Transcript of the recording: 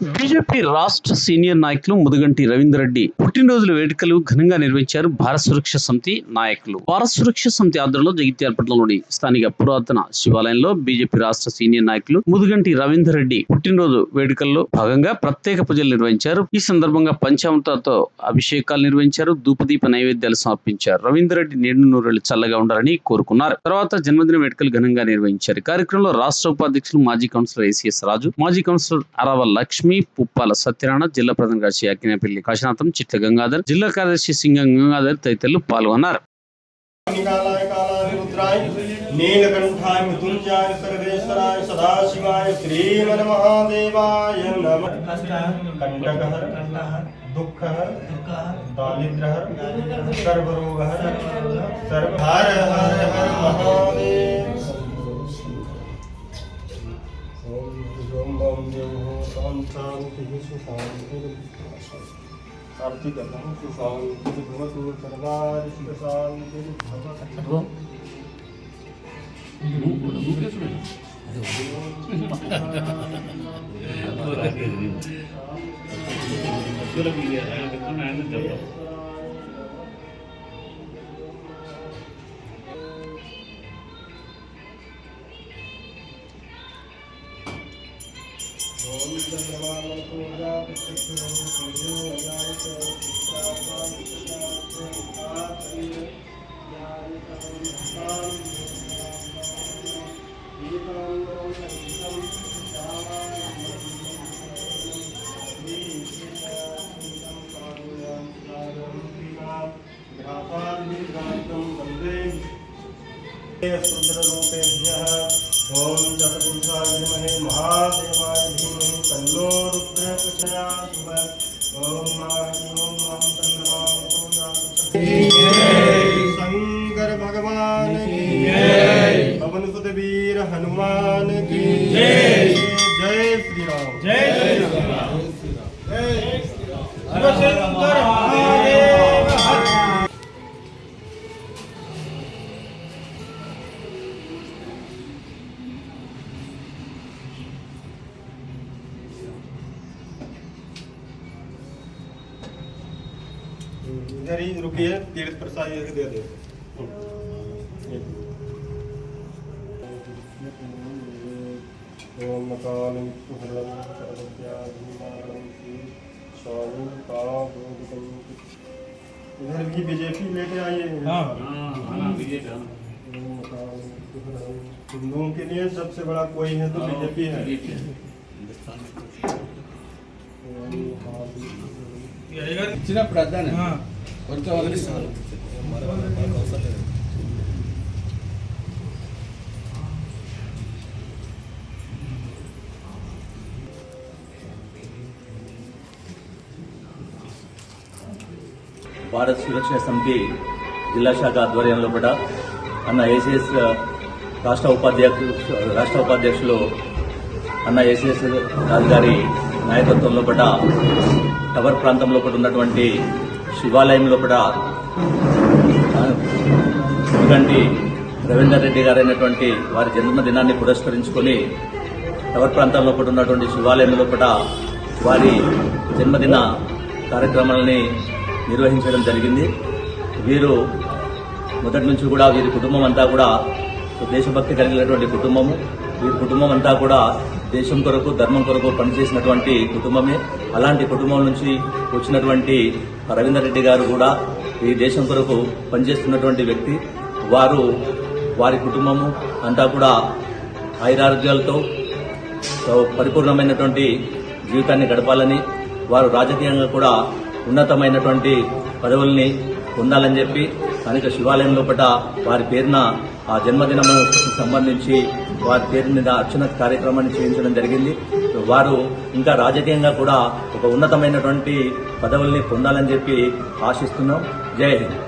BJP రాష్ట్ర senior నాయకులు ముదుగంటి రవీందర్రెడ్డి పుట్టినరోజుల వేడుకలు ఘనంగా నిర్వహించారు భారత సురక్ష సమితి నాయకులు. భారత సురక్ష సమితి ఆధ్వర్యంలో జగిత్యాల పట్టణంలోని స్థానిక పురాతన శివాలయంలో బీజేపీ రాష్ట్ర సీనియర్ నాయకులు ముదుగంటి రవీందర్రెడ్డి పుట్టినరోజు వేడుకల్లో భాగంగా ప్రత్యేక పూజలు నిర్వహించారు. ఈ సందర్భంగా పంచామృతాలతో అభిషేకాలు నిర్వహించారు. ధూపదీప నైవేద్యాలు సమర్పించారు. రవీందర్రెడ్డి నిండు నూరేళ్ళు చల్లగా ఉండాలని కోరుకున్నారు. తర్వాత జన్మదిన వేడుకలు ఘనంగా నిర్వహించారు. కార్యక్రమంలో రాష్ట్ర ఉపాధ్యక్షులు మాజీ కౌన్సిలర్ ఏసీఎస్ రాజు మాజీ కౌన్సిలర్ అరావల్ లక్ష్మి పుప్పాల సత్యనారాయణ జిల్లా ప్రధాన కార్యదర్శి అక్కినేపల్లి కాశీనాథం చిట్ల గంగాధర్ జిల్లా కార్యదర్శి సింగం గంగాధర్ తదితరులు పాల్గొన్నారు निकालाय कालानिरुद्राय नीलकण्ठाय मृत्युञ्जाय सर्वेश्वराय सदाशिवाय श्रीमन्महादेवाय नमः कण्टकहर दुःखहर दारिद्र्यहर सर्वरोगहर सर्व हर हर हर महादेव देवो शान्तान्तिः सुशान्तिर्विश्वासः कार्तिकं सुशान्तिर्भवतु सर्वारिष्टशान्तिर्भवतु ओम चंद्रमापूजा सूर्यो अजात सुंदर रूपेभ्य ॐ चतुर्भुजाय विद्महे महादेवाय धीमहि तन्नो रुद्रः प्रचोदयात् ॐ माहि ॐ माँ चन्द्रमां शंकर भगवान की जय पवन सुत वीर हनुमान की जय जय श्री राम। जय श्री राम। जय श्री राम। इधर रुकिए तीर्थ प्रसाद इधर दे दे। हाँ। ओम कालं हृदं सर्वत्याधिमानं स्वामी पादोदितं इधर की बीजेपी लेके आइए। हाँ। हाँ बीजेपी हिंदुओं के लिए सबसे बड़ा कोई है तो हाँ, बीजेपी है। हिंदुस्तान में चिना प्रावधान है। हाँ। భారత సురక్షా భారత్ సమితి జిల్లా శాఖ ఆధ్వర్యంలో కూడా అన్న ఏసీఎస్ రాష్ట్ర ఉపాధ్యక్షులు రాష్ట్ర ఉపాధ్యక్షులు అన్న ఏసీఎస్ రాజు గారి నాయకత్వంలో కూడా టవర్ ప్రాంతంలో కూడా ఉన్నటువంటి శివాలయంలో కూడా ఎందుకంటే రవీందర్ రెడ్డి గారైనటువంటి వారి జన్మదినాన్ని పురస్కరించుకొని టవర్ ప్రాంతాల్లో కూడా ఉన్నటువంటి శివాలయంలో కూడా వారి జన్మదిన కార్యక్రమాలని నిర్వహించడం జరిగింది. వీరు మొదటి నుంచి కూడా వీరి కుటుంబం అంతా కూడా దేశభక్తి కలిగినటువంటి కుటుంబము. వీరి కుటుంబం అంతా కూడా దేశం కొరకు ధర్మం కొరకు పనిచేసినటువంటి కుటుంబమే. అలాంటి కుటుంబం నుంచి వచ్చినటువంటి రవీందర్ రెడ్డి గారు కూడా ఈ దేశం కొరకు పనిచేస్తున్నటువంటి వ్యక్తి. వారు వారి కుటుంబము అంతా కూడా ఐరారోగ్యాలతో పరిపూర్ణమైనటువంటి జీవితాన్ని గడపాలని వారు రాజకీయంగా కూడా ఉన్నతమైనటువంటి పదవుల్ని పొందాలని చెప్పి స్థానిక శివాలయం లోపల వారి పేరున ఆ జన్మదినము సంబంధించి వారి పేరు మీద అర్చన కార్యక్రమాన్ని చేయించడం జరిగింది. వారు ఇంకా రాజకీయంగా కూడా ఒక ఉన్నతమైనటువంటి పదవుల్ని పొందాలని చెప్పి ఆశిస్తున్నాం. జై హింద్.